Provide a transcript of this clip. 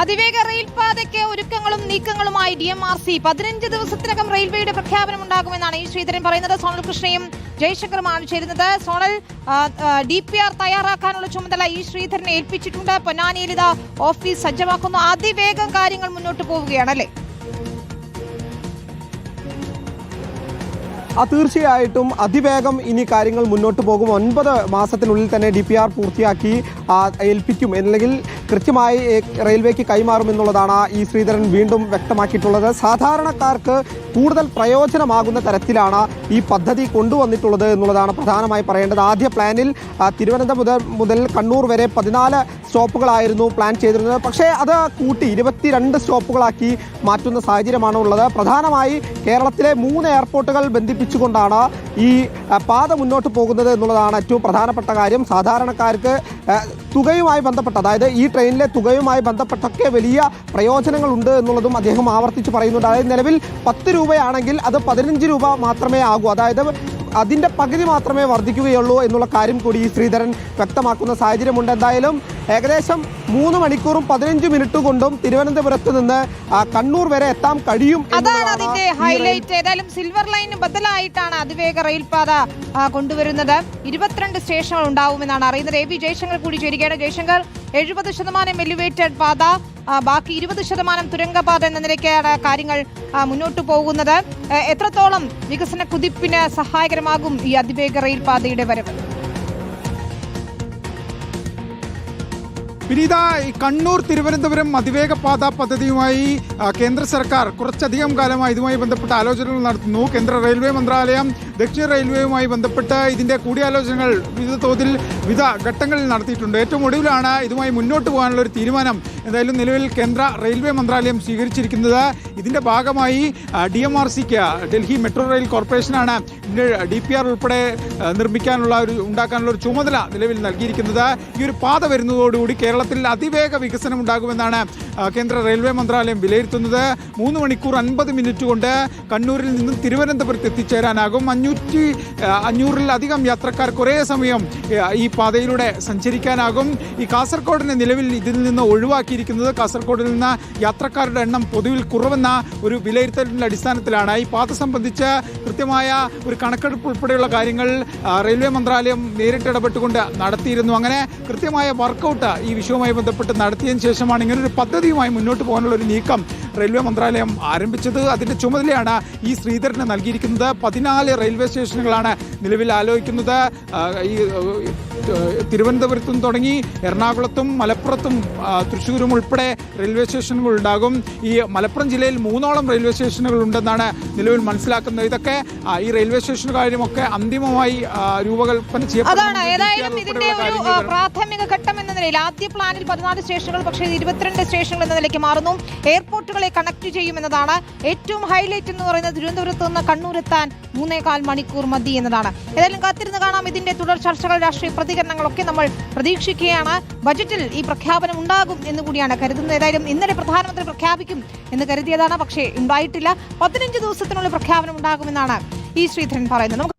അതിവേഗ റെയിൽപാതയ്ക്ക് ഒരുക്കങ്ങളും നീക്കങ്ങളുമായി ഡി എം ആർ സി പതിനഞ്ച് ദിവസത്തിനകം റെയിൽവേയുടെ പ്രഖ്യാപനം ഉണ്ടാകുമെന്നാണ് ഈ ശ്രീധരൻ പറയുന്നത്. സോണൽ കൃഷ്ണയും ജയശങ്കറുമാണ് ചേരുന്നത്. സോണൽ ഡി പി ആർ തയ്യാറാക്കാനുള്ള ചുമതല ഈ ശ്രീധരനെ ഏൽപ്പിച്ചിട്ടുണ്ട്. പൊന്നാനിയിൽ ഇത് ഓഫീസ് സജ്ജമാക്കുന്നു. അതിവേഗം കാര്യങ്ങൾ മുന്നോട്ട് പോവുകയാണ് അല്ലേ? ആ തീർച്ചയായിട്ടും അതിവേഗം ഇനി കാര്യങ്ങൾ മുന്നോട്ട് പോകും. ഒൻപത് മാസത്തിനുള്ളിൽ തന്നെ ഡി പി ആർ പൂർത്തിയാക്കി ഏൽപ്പിക്കും. അല്ലെങ്കിൽ കൃത്യമായി റെയിൽവേക്ക് കൈമാറുമെന്നുള്ളതാണ് ഈ ശ്രീധരൻ വീണ്ടും വ്യക്തമാക്കിയിട്ടുള്ളത്. സാധാരണക്കാർക്ക് കൂടുതൽ പ്രയോജനമാകുന്ന തരത്തിലാണ് ഈ പദ്ധതി കൊണ്ടുവന്നിട്ടുള്ളത് എന്നുള്ളതാണ് പ്രധാനമായി പറയേണ്ടത്. ആദ്യ പ്ലാനിൽ തിരുവനന്തപുരം മുതൽ മുതൽ കണ്ണൂർ വരെ പതിനാല് സ്റ്റോപ്പുകളായിരുന്നു പ്ലാൻ ചെയ്തിരുന്നത്. പക്ഷേ അത് കൂട്ടി ഇരുപത്തിരണ്ട് സ്റ്റോപ്പുകളാക്കി മാറ്റുന്ന സാഹചര്യമാണ് ഉള്ളത് പ്രധാനമായി കേരളത്തിലെ മൂന്ന് എയർപോർട്ടുകൾ ബന്ധിപ്പിച്ചുകൊണ്ടാണ് ഈ പാത മുന്നോട്ട് പോകുന്നത് എന്നുള്ളതാണ് ഏറ്റവും പ്രധാനപ്പെട്ട കാര്യം. സാധാരണക്കാർക്ക് തുകയുമായി ബന്ധപ്പെട്ട അതായത് ഈ ട്രെയിനിലെ തുകയുമായി ബന്ധപ്പെട്ടൊക്കെ വലിയ പ്രയോജനങ്ങളുണ്ട് എന്നുള്ളതും അദ്ദേഹം ആവർത്തിച്ച് പറയുന്നുണ്ട്. അതായത് നിലവിൽ പത്ത് രൂപയാണെങ്കിൽ അത് പതിനഞ്ച് രൂപ മാത്രമേ ആകൂ. അതായത് അതിന്റെ പകുതി മാത്രമേ വർദ്ധിക്കുകയുള്ളൂ എന്നുള്ള കാര്യം കൂടി ഈ ശ്രീധരൻ വ്യക്തമാക്കുന്ന സാഹചര്യമുണ്ട്. എന്തായാലും ഏകദേശം മൂന്ന് മണിക്കൂറും പതിനഞ്ച് മിനിറ്റ് കൊണ്ടും തിരുവനന്തപുരത്ത് നിന്ന് കണ്ണൂർ വരെ എത്താൻ കഴിയും അതാണ് അതിന്റെ ഹൈലൈറ്റ് ഏതായാലും സിൽവർ ലൈന് ബദലായിട്ടാണ് അതിവേഗ റെയിൽപാത കൊണ്ടുവരുന്നത്. ഇരുപത്തിരണ്ട് സ്റ്റേഷനുകൾ ഉണ്ടാവുമെന്നാണ് അറിയുന്നത്. എ ബി ജയശങ്കർ കൂടി ചേരുകയാണ്. ജയശങ്കർ എഴുപത് ശതമാനം എലിവേറ്റഡ് പാത. ബാക്കി ഇരുപത് ശതമാനം തുരങ്കപാത എന്ന നിലയ്ക്കാണ് കാര്യങ്ങൾ മുന്നോട്ട് പോകുന്നത്. എത്രത്തോളം വികസന കുതിപ്പിന് സഹായകരമാകും ഈ അതിവേഗ റെയിൽ പാതയുടെ വരവ്? വിനീത കണ്ണൂർ തിരുവനന്തപുരം അതിവേഗ പാത പദ്ധതിയുമായി കേന്ദ്ര സർക്കാർ കുറച്ചധികം കാലമായി ഇതുമായി ബന്ധപ്പെട്ട ആലോചനകൾ നടത്തുന്നു. കേന്ദ്ര റെയിൽവേ മന്ത്രാലയം ദക്ഷിണ റെയിൽവേയുമായി ബന്ധപ്പെട്ട് ഇതിന്റെ കൂടിയാലോചനകൾ വിവിധ തോതിൽ വിവിധ ഘട്ടങ്ങളിൽ നടത്തിയിട്ടുണ്ട്. ഏറ്റവും ഒടുവിലാണ് ഇതുമായി മുന്നോട്ട് പോകാനുള്ള ഒരു തീരുമാനം എന്തായാലും നിലവിൽ കേന്ദ്ര റെയിൽവേ മന്ത്രാലയം സ്വീകരിച്ചിരിക്കുന്നത്. ഇതിന്റെ ഭാഗമായി ഡി എം ആർ സിക്ക് ഡൽഹി മെട്രോ റെയിൽ കോർപ്പറേഷനാണ് ഇതിന്റെ ഡി പി ആർ ഉൾപ്പെടെ നിർമ്മിക്കാനുള്ള ഒരു ഉണ്ടാക്കാനുള്ള ഒരു ചുമതല നിലവിൽ നൽകിയിരിക്കുന്നത്. ഈ ഒരു പാത വരുന്നതോടുകൂടി കേരളത്തിൽ അതിവേഗ വികസനം ഉണ്ടാകുമെന്നാണ് കേന്ദ്ര റെയിൽവേ മന്ത്രാലയം വിലയിരുത്തുന്നത്. മൂന്ന് മണിക്കൂർ അൻപത് മിനിറ്റ് കൊണ്ട് കണ്ണൂരിൽ നിന്നും തിരുവനന്തപുരത്ത് എത്തിച്ചേരാനാകും. അഞ്ഞൂറ്റി അഞ്ഞൂറിലധികം യാത്രക്കാർ ഒരേ സമയം ഈ പാതയിലൂടെ സഞ്ചരിക്കാനാകും. ഈ കാസർഗോഡിനെ നിലവിൽ ഇതിൽ നിന്ന് ഒഴിവാക്കിയിരിക്കുന്നത് കാസർഗോഡിൽ നിന്ന് യാത്രക്കാരുടെ എണ്ണം പൊതുവിൽ കുറവെന്ന ഒരു വിലയിരുത്തലിന്റെ അടിസ്ഥാനത്തിലാണ്. ഈ പാത സംബന്ധിച്ച് കൃത്യമായ ഒരു കണക്കെടുപ്പ് ഉൾപ്പെടെയുള്ള കാര്യങ്ങൾ റെയിൽവേ മന്ത്രാലയം നേരിട്ട് ഇടപെട്ടുകൊണ്ട് നടത്തിയിരുന്നു. അങ്ങനെ കൃത്യമായ വർക്കൗട്ട് ഈ വിഷയവുമായി ബന്ധപ്പെട്ട് നടത്തിയതിന് ശേഷമാണ് ഇങ്ങനൊരു പദ്ധതിയുമായി മുന്നോട്ട് പോകാനുള്ള ഒരു നീക്കം റെയിൽവേ മന്ത്രാലയം ആരംഭിച്ചത് അതിന്റെ ചുമതലയാണ് ഈ ശ്രീധരന് നൽകിയിരിക്കുന്നത്. പതിനാല് റെയിൽവേ സ്റ്റേഷനുകളാണ് നിലവിൽ ആലോചിക്കുന്നത്. ഈ തിരുവനന്തപുരത്തും തുടങ്ങി എറണാകുളത്തും മലപ്പുറത്തും തൃശ്ശൂരും ഉൾപ്പെടെ റെയിൽവേ സ്റ്റേഷനുകൾ ഉണ്ടാകും. ഈ മലപ്പുറം ജില്ലയിൽ മൂന്നോളം റെയിൽവേ സ്റ്റേഷനുകൾ ഉണ്ടെന്നാണ് നിലവിൽ മനസ്സിലാക്കുന്നത്. ഇതൊക്കെ ഈ റെയിൽവേ സ്റ്റേഷൻ കാര്യമൊക്കെ അന്തിമമായി രൂപകൽപ്പന. അതാണ്. ഏതായാലും ഇതിന്റെ ഒരു പ്രാഥമിക ഘട്ടം എന്ന നിലയിൽ ആദ്യ പ്ലാനിൽ പതിനാല് സ്റ്റേഷനുകൾ പക്ഷേ ഇരുപത്തിരണ്ട് സ്റ്റേഷനുകൾ എന്ന നിലയ്ക്ക് മാറുന്നു. എയർപോർട്ടുകളെ കണക്ട് ചെയ്യുമെന്നതാണ് ഏറ്റവും ഹൈലൈറ്റ് എന്ന് പറയുന്നത് തിരുവനന്തപുരത്ത് നിന്ന് കണ്ണൂരെത്താൻ മൂന്നേകാൽ മണിക്കൂർ മതി എന്നതാണ്. ഏതായാലും കാത്തിരുന്ന് കാണാം. ഇതിന്റെ തുടർ ചർച്ചകൾ രാഷ്ട്രീയ പ്രതികരണങ്ങളൊക്കെ നമ്മൾ പ്രതീക്ഷിക്കുകയാണ്. ബജറ്റിൽ ഈ പ്രഖ്യാപനം ഉണ്ടാകും എന്ന് കൂടിയാണ് കരുതുന്നത്. ഏതായാലും ഇന്നലെ പ്രധാനമന്ത്രി പ്രഖ്യാപിക്കും എന്ന് കരുതിയതാണ്. പക്ഷേ ഉണ്ടായിട്ടില്ല. പതിനഞ്ച് ദിവസത്തിനുള്ളിൽ പ്രഖ്യാപനം ഉണ്ടാകുമെന്നാണ് ഈ ശ്രീധരൻ പറയുന്നത്.